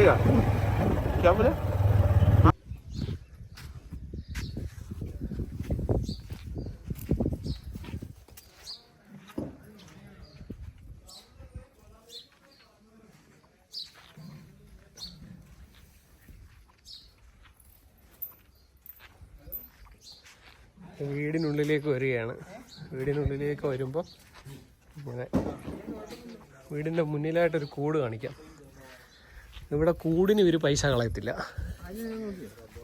बचेगा क्या बोले വീടിനുള്ളിലേക്ക് വരികയാണ് വീടിനുള്ളിലേക്ക് വരുമ്പോൾ ഇങ്ങനെ വീടിൻ്റെ മുന്നിലായിട്ടൊരു കൂട് കാണിക്കാം ഇവിടെ കൂടിന് ഇവർ പൈസ കളയത്തില്ല.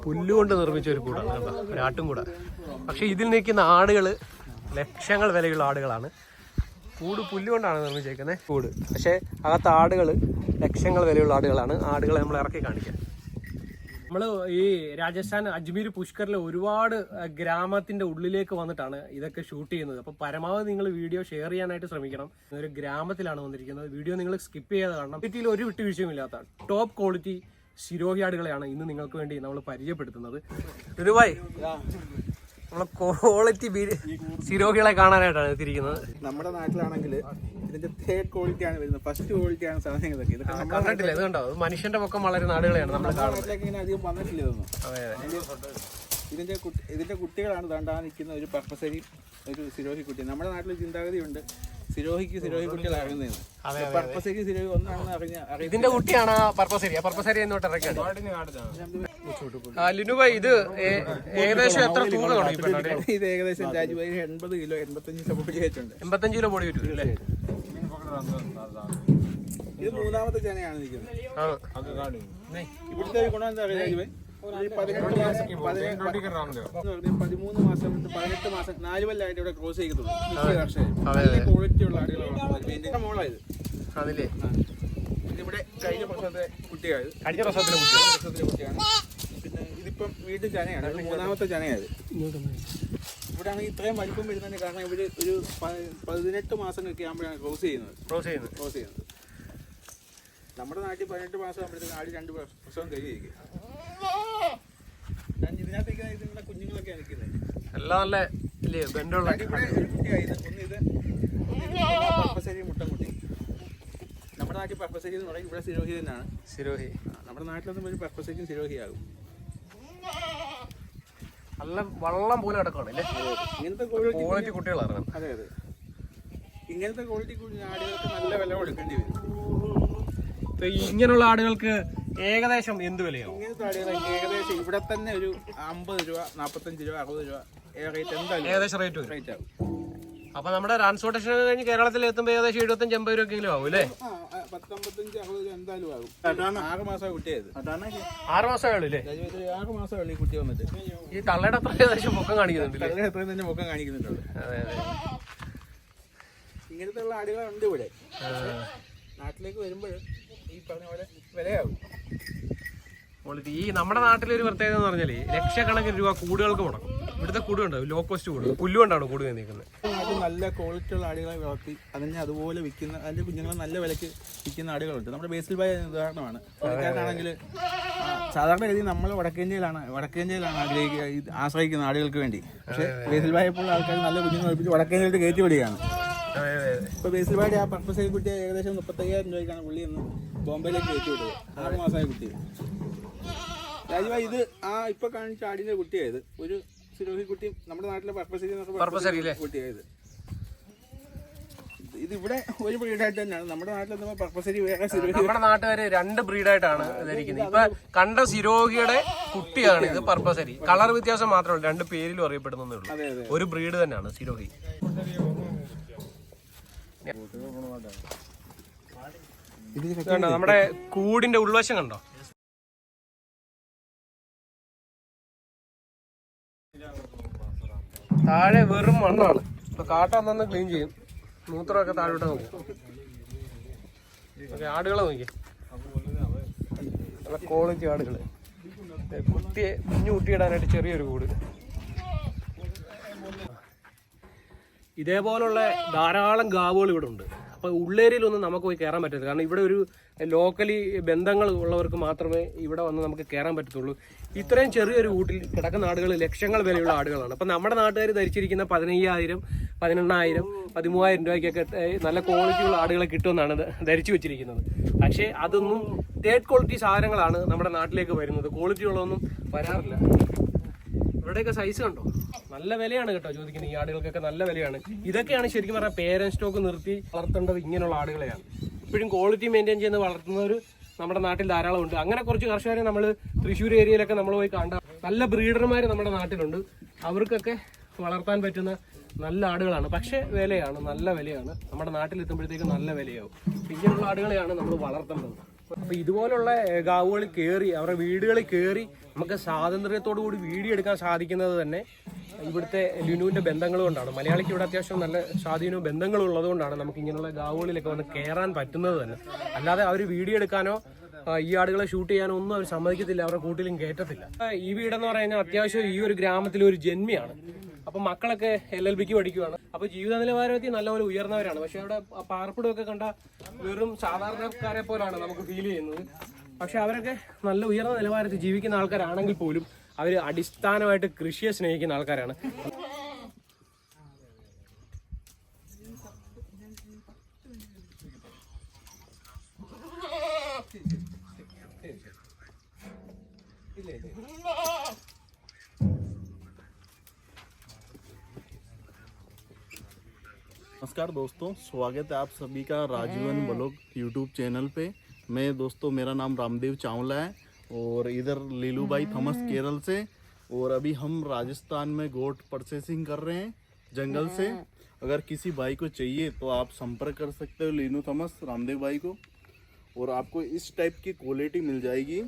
പുല്ലുകൊണ്ട് നിർമ്മിച്ച ഒരു കൂടാണ് കേട്ടോ ഒരു ആട്ടുംകൂട പക്ഷെ ഇതിൽ നിൽക്കുന്ന ആടുകൾ ലക്ഷങ്ങൾ വിലയുള്ള ആടുകളാണ്. കൂട് പുല്ലുകൊണ്ടാണ് നിർമ്മിച്ചേക്കുന്നത്. കൂട്. പക്ഷേ അകത്ത് ആടുകൾ ലക്ഷങ്ങൾ വിലയുള്ള ആടുകളാണ്. ആടുകളെ നമ്മൾ ഇറക്കി കാണിക്കാം. നമ്മൾ ഈ രാജസ്ഥാൻ അജ്മീർ പുഷ്കറിൽ ഒരുപാട് ഗ്രാമത്തിന്റെ ഉള്ളിലേക്ക് വന്നിട്ടാണ് ഇതൊക്കെ ഷൂട്ട് ചെയ്യുന്നത്. അപ്പൊ പരമാവധി നിങ്ങൾ വീഡിയോ ഷെയർ ചെയ്യാനായിട്ട് ശ്രമിക്കണം. ഒരു ഗ്രാമത്തിലാണ് വന്നിരിക്കുന്നത്. വീഡിയോ നിങ്ങൾ സ്കിപ്പ് ചെയ്യാതെ കാണണം. സിറ്റിയിൽ ഒരു വിട്ടുവീഴ്ചയും ഇല്ലാത്ത ടോപ്പ് ക്വാളിറ്റി ശിരോഹിയാടുകളെയാണ് ഇന്ന് നിങ്ങൾക്ക് വേണ്ടി നമ്മൾ പരിചയപ്പെടുത്തുന്നത്. ദുരുവായി നമ്മളെ ക്വാളിറ്റി ശിരോഹികളെ കാണാനായിട്ടാണ് എത്തിയിരിക്കുന്നത് നമ്മുടെ നാട്ടിലാണെങ്കിൽ ഇതിന്റെ തേർഡ് ക്വാളിറ്റി ആണ് വരുന്നത്. ഫസ്റ്റ് ക്വാളിറ്റി ആണ് സാധനങ്ങളൊക്കെ. ഇതൊക്കെ കണ്ടിട്ടില്ല. ഇത് കണ്ടോ ഇത് മനുഷ്യന്റെ പൊക്കം വളരെ നാടുകളെയാണ് നമ്മൾ കാണുന്നത്. നാട്ടിലേക്ക് ഇങ്ങനെ അധികം വന്നിട്ടില്ല ഇതൊന്നും. അതെ ഇതിന്റെ കുട്ടി- ഇതിന്റെ കുട്ടികളാണ് ദണ്ടാ നിൽക്കുന്ന ഒരു പർപ്പസരി ഒരു സിരോഹി കുട്ടി. നമ്മുടെ നാട്ടിൽ ചിന്താഗതിയുണ്ട്. സിരോഹിക്ക് സിരോഹി പർപ്പസരി സിരോഹി ഒന്നാണെന്ന് അറിഞ്ഞ അറിയ ഇതിന്റെ കുട്ടിയാണ് ആ പർപ്പസരി ആ പർപ്പസരി എന്നോട്ട് ഇറക്കിയാണ് ആ ലിനുബായ് ഇത് ഏ- ഏകദേശം എത്ര ഇത് ഏകദേശം രാജുവായി എൺപത് കിലോ എൺപത്തഞ്ച് കിലോ പൊടി വരും അല്ലേ? ഇത് മൂന്നാമത്തെ ചനയാണ് നിൽക്കുന്നത് ഇവിടുത്തെ ഒരു ഗുണം എന്താ പറയുക രാജുഭായി ഈ പതിനെട്ട് മാസം പതിനെ- എന്ന് പറഞ്ഞാൽ പതിമൂന്ന് മാസം പതിനെട്ട് മാസം നാല് കൊല്ലമായിട്ട് ഇവിടെ ക്രോസ് ചെയ്തിട്ടുള്ളൂ ക്വാളിറ്റി ഉള്ള ആടുകളാണ് മോളായത് അതില്ലേ ഇവിടെ കഴിഞ്ഞ പ്രസവത്തെ കുട്ടിയായത് കഴിഞ്ഞ പ്രസവത്തിലെ കുട്ടി പ്രസവത്തിലെ കുട്ടിയാണ്. പിന്നെ ഇതിപ്പം വീട്ടിൽ ചനയാണ്. മൂന്നാമത്തെ ചനയായത് ഇവിടെ ആണെങ്കിൽ ഇത്രയും വലിപ്പം വരുന്നതിന് കാരണം ഇവർ ഒരു പതിനെട്ട് മാസങ്ങളൊക്കെ ആകുമ്പോഴാണ് ക്രോസ് ചെയ്യുന്നത്. ക്രോസ് ചെയ്യുന്നത്. ക്രോസ് ചെയ്യുന്നത്. നമ്മുടെ നാട്ടിൽ പതിനെട്ട് മാസം ആകുമ്പോഴത്തേക്ക് ആടി രണ്ട് പ്രസ- പ്രസവം കഴിയിരിക്കും ഞാൻ ഇതിനകത്തേക്ക് നിൽക്കുന്നത് എല്ലാം നല്ല ഇല്ലേ ബെൻഡുള്ള ഇവിടെ ഒരു കുട്ടിയായത് ഒന്ന് ഇത് പർപ്പസരി മുട്ടൻകുട്ടി നമ്മുടെ നാട്ടിൽ പർപ്പസരി എന്ന് പറയും. ഇവിടെ സിരോഹി തന്നെയാണ്. സിരോഹി. നമ്മുടെ നാട്ടിലൊന്നും ഒരു പർപ്പസരിക്കും സിരോഹിയാകും. നല്ല വള്ളം പോലെ കിടക്കുകയാണ് അല്ലേ? ഇങ്ങനത്തെ ക്വാളിറ്റി കുട്ടികളാണ്. അതെ അതെ. ഇങ്ങനത്തെ ക്വാളിറ്റി ആടുകൾക്ക് നല്ല വില കൊടുക്കേണ്ടി വരും. ഇങ്ങനെയുള്ള ആടുകൾക്ക് ഏകദേശം എന്ത് വിലയാവും? ഇങ്ങനത്തെ ആടുകൾക്ക് ഏകദേശം ഇവിടെ തന്നെ ഒരു അമ്പത് രൂപ നാപ്പത്തഞ്ച് രൂപ അറുപത് രൂപ റേറ്റ് എന്തായാലും ഏകദേശം റേറ്റ് റേറ്റ് ആകും അപ്പൊ നമ്മുടെ ട്രാൻസ്പോർട്ടേഷൻ കഴിഞ്ഞ് കേരളത്തിൽ എത്തുമ്പോൾ ഏകദേശം എഴുപത്തഞ്ച് അമ്പത് രൂപയെങ്കിലും ആവും അല്ലേ? പത്തമ്പത്തഞ്ച് അറുപത് എന്തായാലും ആകും. ആറ് മാസം കുട്ടിയായത്. ആറ് മാസമേ ഉള്ളൂ അല്ലേ രാജുവേ, ഇത് ആറ് മാസം ഈ കുട്ടി വന്നിട്ട്. ഈ തള്ളയുടെ അത്ര ഏകദേശം മുഖം കാണിക്കുന്നുണ്ട് തള്ളയുടെ അത്രയും തന്നെ മുഖം കാണിക്കുന്നുണ്ടല്ലോ അതെ അതെ. ഇങ്ങനത്തെ ഉള്ള ആടുകളുണ്ട് ഇവിടെ. നാട്ടിലേക്ക് വരുമ്പോൾ ഈ പറഞ്ഞ പോലെ വിലയാകും. ക്വാളിറ്റി ഈ നമ്മുടെ നാട്ടിലെ ഒരു പ്രത്യേകത എന്ന് പറഞ്ഞാൽ ലക്ഷക്കണക്കിന് രൂപ കൂടുകൾക്ക് മുടക്കും. ഇവിടുത്തെ കൂടു ഉണ്ട് ലോ കോസ്റ്റ് കൂടുതൽ പുല്ലുകൊണ്ടാണ് കൂട് നിൽക്കുന്നത് നല്ല ക്വാളിറ്റി ഉള്ള ആടുകളെ വളർത്തി അതിനെ അതുപോലെ വിൽക്കുന്ന അതിന്റെ കുഞ്ഞുങ്ങളെ നല്ല വിലക്ക് വിൽക്കുന്ന ആടുകളുണ്ട്. നമ്മുടെ ബേസിൽ ബായ ഉദാഹരണമാണ്. പുള്ളിക്കാരനാണെങ്കിൽ സാധാരണ ഗതി നമ്മൾ വടക്കേന്ത്യയിലാണ്. വടക്കേന്ത്യയിലാണ് ആഗ്രഹിക്കുക ആശ്രയിക്കുന്ന ആടുകൾക്ക് വേണ്ടി. പക്ഷേ ബേസിൽ ബായെ പോലുള്ള ആൾക്കാർ നല്ല കുഞ്ഞുങ്ങൾ വടക്കേന്ത്യയിലോട്ട് കയറ്റി വിടുകയാണ്. ഇപ്പോൾ ബേസിൽ ബായുടെ ആ പർപ്പസ് കുട്ടിയെ ഏകദേശം മുപ്പത്തയ്യായിരം രൂപയ്ക്കാണ് പുള്ളി എന്ന് ബോംബെയിലേക്ക് കയറ്റി വിട്ടത്. ആറ് മാസമായ കുട്ടി രാജുഭായ് ഇത് ആ ഇപ്പൊ കാണിച്ച ആടിന്റെ കുട്ടിയായത് ഒരു സിരോഹി കുട്ടി നമ്മുടെ നാട്ടിലെ അല്ലേ? കുട്ടിയായത് ഇത്. ഇവിടെ ഒരു ബ്രീഡായിട്ട് തന്നെയാണ്. നമ്മുടെ നാട്ടിൽ പർപ്പസരി വേറെ നമ്മുടെ നാട്ടുകാര് രണ്ട് ബ്രീഡായിട്ടാണ് ധരിക്കുന്നത്. ഇപ്പൊ കണ്ട സിരോഹിയുടെ കുട്ടിയാണ് ഇത് പർപ്പസരി കളർ വ്യത്യാസം മാത്രമല്ല രണ്ട് പേരിലും അറിയപ്പെടുന്നേ ഉള്ളൂ. ഒരു ബ്രീഡ് തന്നെയാണ് സിരോഹി. കണ്ടോ നമ്മുടെ കൂടിന്റെ ഉൾവശം കണ്ടോ? താഴെ വെറും മണ്ണാണ്. ഇപ്പൊ കാട്ടാന്ന് ക്ലീൻ ചെയ്യും. മൂത്രമൊക്കെ താഴോട്ട് നോക്കും ആടുകളെ നോക്കിയേ. നല്ല ക്വാളിറ്റി ആടുകൾ. കുത്തിയെ കുഞ്ഞു കുട്ടിയിടാനായിട്ട് ചെറിയൊരു കൂട്. ഇതേപോലുള്ള ധാരാളം ഗാവുകൾ ഇവിടെ ഉണ്ട് അപ്പോൾ ഉള്ളേരിയിലൊന്നും നമുക്ക് പോയി കയറാൻ പറ്റത്തില്ല. കാരണം ഇവിടെ ഒരു ലോക്കലി ബന്ധങ്ങൾ ഉള്ളവർക്ക് മാത്രമേ ഇവിടെ വന്ന് നമുക്ക് കയറാൻ പറ്റത്തുള്ളൂ. ഇത്രയും ചെറിയൊരു വീട്ടിൽ കിടക്കുന്ന ആടുകൾ ലക്ഷങ്ങൾ വിലയുള്ള ആടുകളാണ്. അപ്പം നമ്മുടെ നാട്ടുകാർ ധരിച്ചിരിക്കുന്ന പതിനയ്യായിരം പതിനെണ്ണായിരം പതിമൂവായിരം രൂപയ്ക്കൊക്കെ നല്ല ക്വാളിറ്റിയുള്ള ആടുകളെ കിട്ടുമെന്നാണ് ധരിച്ചു വെച്ചിരിക്കുന്നത്. പക്ഷേ അതൊന്നും തേർഡ് ക്വാളിറ്റി സാധനങ്ങളാണ് നമ്മുടെ നാട്ടിലേക്ക് വരുന്നത്. ക്വാളിറ്റി ഉള്ളതൊന്നും വരാറില്ല. ഇവിടെയൊക്കെ സൈസ് കണ്ടോ? നല്ല വിലയാണ് കേട്ടോ ചോദിക്കുന്നത് ഈ ആടുകൾക്കൊക്കെ നല്ല വിലയാണ്. ഇതൊക്കെയാണ് ശരിക്കും പറഞ്ഞാൽ പേരൻ സ്റ്റോക്ക് നിർത്തി വളർത്തേണ്ടത് ഇങ്ങനെയുള്ള ആടുകളെയാണ്. ഇപ്പോഴും ക്വാളിറ്റി മെയിന്റെയിൻ ചെയ്യുന്ന വളർത്തുന്നവർ നമ്മുടെ നാട്ടിൽ ധാരാളം ഉണ്ട്. അങ്ങനെ കുറച്ച് കർഷകരെ നമ്മൾ തൃശ്ശൂർ ഏരിയയിലൊക്കെ നമ്മൾ പോയി കണ്ട നല്ല ബ്രീഡർമാർ നമ്മുടെ നാട്ടിലുണ്ട്. അവർക്കൊക്കെ വളർത്താൻ പറ്റുന്ന നല്ല ആടുകളാണ്. പക്ഷേ വിലയാണ് നല്ല വിലയാണ്. നമ്മുടെ നാട്ടിലെത്തുമ്പോഴത്തേക്ക് നല്ല വിലയാവും. ഇങ്ങനെയുള്ള ആടുകളെയാണ് നമ്മൾ വളർത്തേണ്ടത്. അപ്പൊ ഇതുപോലുള്ള ഗാവുകളിൽ കയറി അവരുടെ വീടുകളിൽ കയറി നമുക്ക് സ്വാതന്ത്ര്യത്തോടു കൂടി വീഡിയോ എടുക്കാൻ സാധിക്കുന്നത് തന്നെ ഇവിടുത്തെ ലുനുവിന്റെ ബന്ധങ്ങൾ കൊണ്ടാണ്. മലയാളിക്ക് ഇവിടെ അത്യാവശ്യം നല്ല സ്വാധീനവും ബന്ധങ്ങളും ഉള്ളതുകൊണ്ടാണ് നമുക്ക് ഇങ്ങനെയുള്ള ഗാവുകളിലൊക്കെ വന്ന് കയറാൻ പറ്റുന്നത് തന്നെ. അല്ലാതെ അവർ വീഡിയോ എടുക്കാനോ ഈ ആടുകളെ ഷൂട്ട് ചെയ്യാനോ ഒന്നും അവർ സമ്മതിക്കത്തില്ല അവരുടെ കൂട്ടിലും കയറ്റത്തില്ല ഈ വീടെന്ന് പറയുന്നത് അത്യാവശ്യം ഈ ഒരു ഗ്രാമത്തിലെ ഒരു ജന്മിയാണ്. അപ്പൊ മക്കളൊക്കെ എൽ എൽ ബിക്ക് പഠിക്കുവാണ്. അപ്പൊ ജീവിത നിലവാരത്തിൽ നല്ലപോലെ ഉയർന്നവരാണ്. പക്ഷെ അവിടെ പാർപ്പിടമൊക്കെ കണ്ട വെറും സാധാരണക്കാരെ പോലാണ് നമുക്ക് ഫീൽ ചെയ്യുന്നത്. പക്ഷെ അവരൊക്കെ നല്ല ഉയർന്ന നിലവാരത്തിൽ ജീവിക്കുന്ന ആൾക്കാരാണെങ്കിൽ പോലും അവർ അടിസ്ഥാനമായിട്ട് കൃഷിയെ സ്നേഹിക്കുന്ന ആൾക്കാരാണ്. नमस्कार दोस्तों स्वागत है आप सभी का राजीवन ब्लॉग यूट्यूब चैनल पे। मैं दोस्तों मेरा नाम रामदेव चावला है और इधर लीलू भाई hmm. थमस केरल से और अभी हम राजस्थान में गोट प्रोसेसिंग कर रहे हैं जंगल से। अगर किसी भाई को चाहिए तो आप संपर्क कर सकते हो लीनू थमस रामदेव भाई को। और आपको इस टाइप की क्वालिटी मिल जाएगी।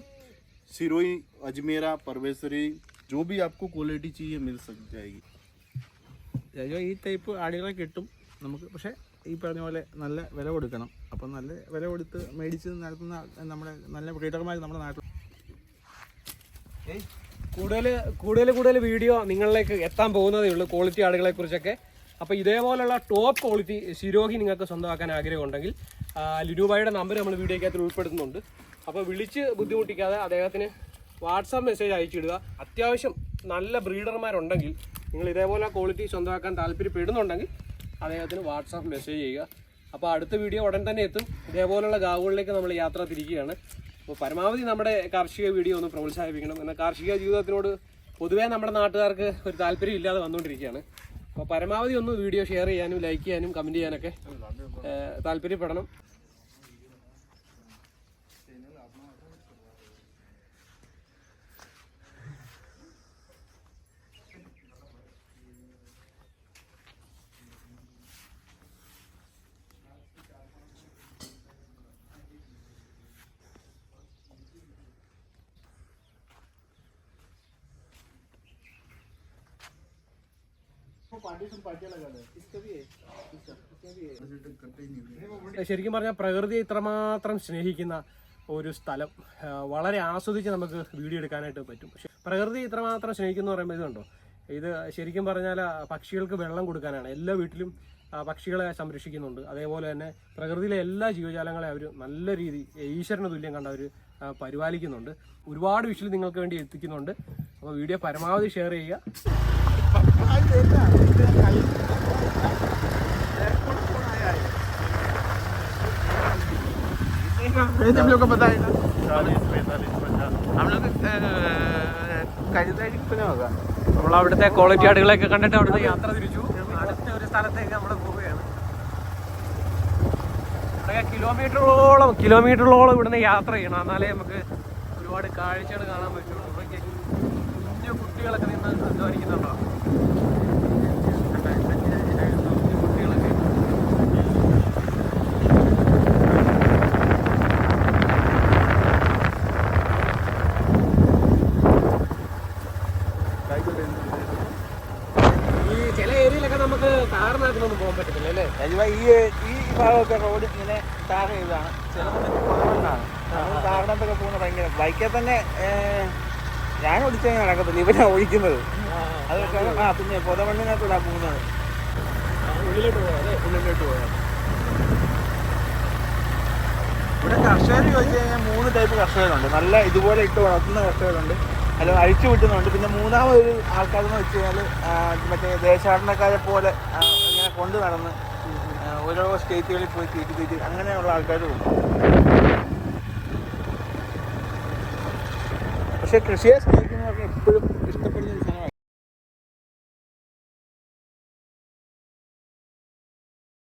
सिरोई अजमेरा परवेसरी जो भी आपको क्वालिटी चाहिए मिल सक जाएगी। ये टाइप आड़ेला किट्टू നമുക്ക് പക്ഷേ ഈ പറഞ്ഞ പോലെ നല്ല വില കൊടുക്കണം. അപ്പം നല്ല വില കൊടുത്ത് മേടിച്ച് നടത്തുന്ന നമ്മുടെ നല്ല ബ്രീഡർമാർ നമ്മുടെ നാട്ടിൽ കൂടുതൽ കൂടുതൽ കൂടുതൽ വീഡിയോ നിങ്ങളിലേക്ക് എത്താൻ പോകുന്നതേ ഉള്ളൂ ക്വാളിറ്റി ആടുകളെ കുറിച്ചൊക്കെ. അപ്പോൾ ഇതേപോലുള്ള ടോപ്പ് ക്വാളിറ്റി ശിരോഹി നിങ്ങൾക്ക് സ്വന്തമാക്കാൻ ആഗ്രഹമുണ്ടെങ്കിൽ ലുനുബായുടെ നമ്പർ നമ്മൾ വീഡിയോക്കകത്ത് ഉൾപ്പെടുത്തുന്നുണ്ട്. അപ്പോൾ വിളിച്ച് ബുദ്ധിമുട്ടിക്കാതെ അദ്ദേഹത്തിന് വാട്സാപ്പ് മെസ്സേജ് അയച്ചിടുക. അത്യാവശ്യം നല്ല ബ്രീഡർമാരുണ്ടെങ്കിൽ നിങ്ങൾ ഇതേപോലെ ക്വാളിറ്റി സ്വന്തമാക്കാൻ താല്പര്യപ്പെടുന്നുണ്ടെങ്കിൽ അദ്ദേഹത്തിന് വാട്സാപ്പ് മെസ്സേജ് ചെയ്യുക. അപ്പോൾ അടുത്ത വീഡിയോ ഉടൻ തന്നെ എത്തും. ഇതേപോലുള്ള ഗാവുകളിലേക്ക് നമ്മൾ യാത്ര തിരിക്കുകയാണ്. അപ്പോൾ പരമാവധി നമ്മുടെ കാർഷിക വീഡിയോ ഒന്ന് പ്രോത്സാഹിപ്പിക്കണം. എന്നാൽ കാർഷിക ജീവിതത്തിനോട് പൊതുവേ നമ്മുടെ നാട്ടുകാർക്ക് ഒരു താല്പര്യം ഇല്ലാതെ വന്നുകൊണ്ടിരിക്കുകയാണ്. അപ്പോൾ പരമാവധി ഒന്ന് വീഡിയോ ഷെയർ ചെയ്യാനും ലൈക്ക് ചെയ്യാനും കമന്റ് ചെയ്യാനൊക്കെ താല്പര്യപ്പെടണം. ശരിക്കും പറഞ്ഞാൽ പ്രകൃതിയെ ഇത്രമാത്രം സ്നേഹിക്കുന്ന ഒരു സ്ഥലം വളരെ ആസ്വദിച്ച് നമുക്ക് വീഡിയോ എടുക്കാനായിട്ട് പറ്റും. പക്ഷെ പ്രകൃതി ഇത്രമാത്രം സ്നേഹിക്കുന്ന പറയുമ്പോൾ ഇതുണ്ടോ? ഇത് ശരിക്കും പറഞ്ഞാൽ പക്ഷികൾക്ക് വെള്ളം കൊടുക്കാനാണ്. എല്ലാ വീട്ടിലും പക്ഷികളെ സംരക്ഷിക്കുന്നുണ്ട്. അതേപോലെ തന്നെ പ്രകൃതിയിലെ എല്ലാ ജീവജാലങ്ങളെ അവർ നല്ല രീതി ഈശ്വരന് തുല്യം കണ്ട അവർ പരിപാലിക്കുന്നുണ്ട്. ഒരുപാട് വിഷയം നിങ്ങൾക്ക് വേണ്ടി എത്തിക്കുന്നുണ്ട്. അപ്പോൾ വീഡിയോ പരമാവധി ഷെയർ ചെയ്യുക. നമ്മളവിടുത്തെ ക്വാളിറ്റി ആടുകളൊക്കെ കണ്ടിട്ട് അവിടുത്തെ യാത്ര തിരിച്ചു. അടുത്ത ഒരു സ്ഥലത്തേക്ക് നമ്മൾ പോവുകയാണ്. ഇവിടെ കിലോമീറ്ററോളം കിലോമീറ്ററോളം ഇവിടുന്ന് യാത്ര ചെയ്യണം. എന്നാലേ നമുക്ക് ഒരുപാട് കാഴ്ചകൾ കാണാൻ പറ്റുള്ളൂ. കുഞ്ഞു കുട്ടികളൊക്കെ നിന്ന് അധ്വാനിക്കുന്നുണ്ടോ കുഞ്ഞു കുട്ടികളൊക്കെ ഈ ചില ഏരിയയിലൊക്കെ നമുക്ക് കാറിനകത്തൊന്നും പോകാൻ പറ്റത്തില്ല അല്ലേ രാജുവ ഈ ഈ ഭാഗമൊക്കെ റോഡ് ഇങ്ങനെ ടാർ ചെയ്തതാണ് ചിലതൊക്കെ കുറവുണ്ടാണ് നമ്മൾ കാറിനകത്തൊക്കെ പോകുന്ന ഭയങ്കര ബൈക്കിൽ തന്നെ ഞാൻ ഓടിച്ചാൽ നടക്കത്തില്ല. ഇവരാ ഓടിക്കുന്നത്. അതൊക്കെ ആ പിന്നെ പൊതമണ്ണിനകത്തൂടാ പോകുന്നത്. ഉള്ളിലോട്ട് പോകാം ഇവിടെ കർഷകർ ചോദിച്ചു കഴിഞ്ഞാൽ മൂന്ന് ടൈപ്പ് കർഷകരുണ്ട്. നല്ല ഇതുപോലെ ഇട്ട് വളർത്തുന്ന കർഷകരുണ്ട്. അല്ല അഴിച്ചു വിട്ടുന്നുണ്ട് പിന്നെ മൂന്നാമതൊരു ആൾക്കാരെന്ന് വെച്ച് കഴിഞ്ഞാൽ മറ്റേ ദേശാടനക്കാരെ പോലെ ഇങ്ങനെ കൊണ്ടു നടന്ന് ഓരോ സ്റ്റേറ്റുകളിൽ പോയി തീറ്റി തീറ്റി അങ്ങനെയുള്ള ആൾക്കാരും ഉണ്ട്. Teşekkür.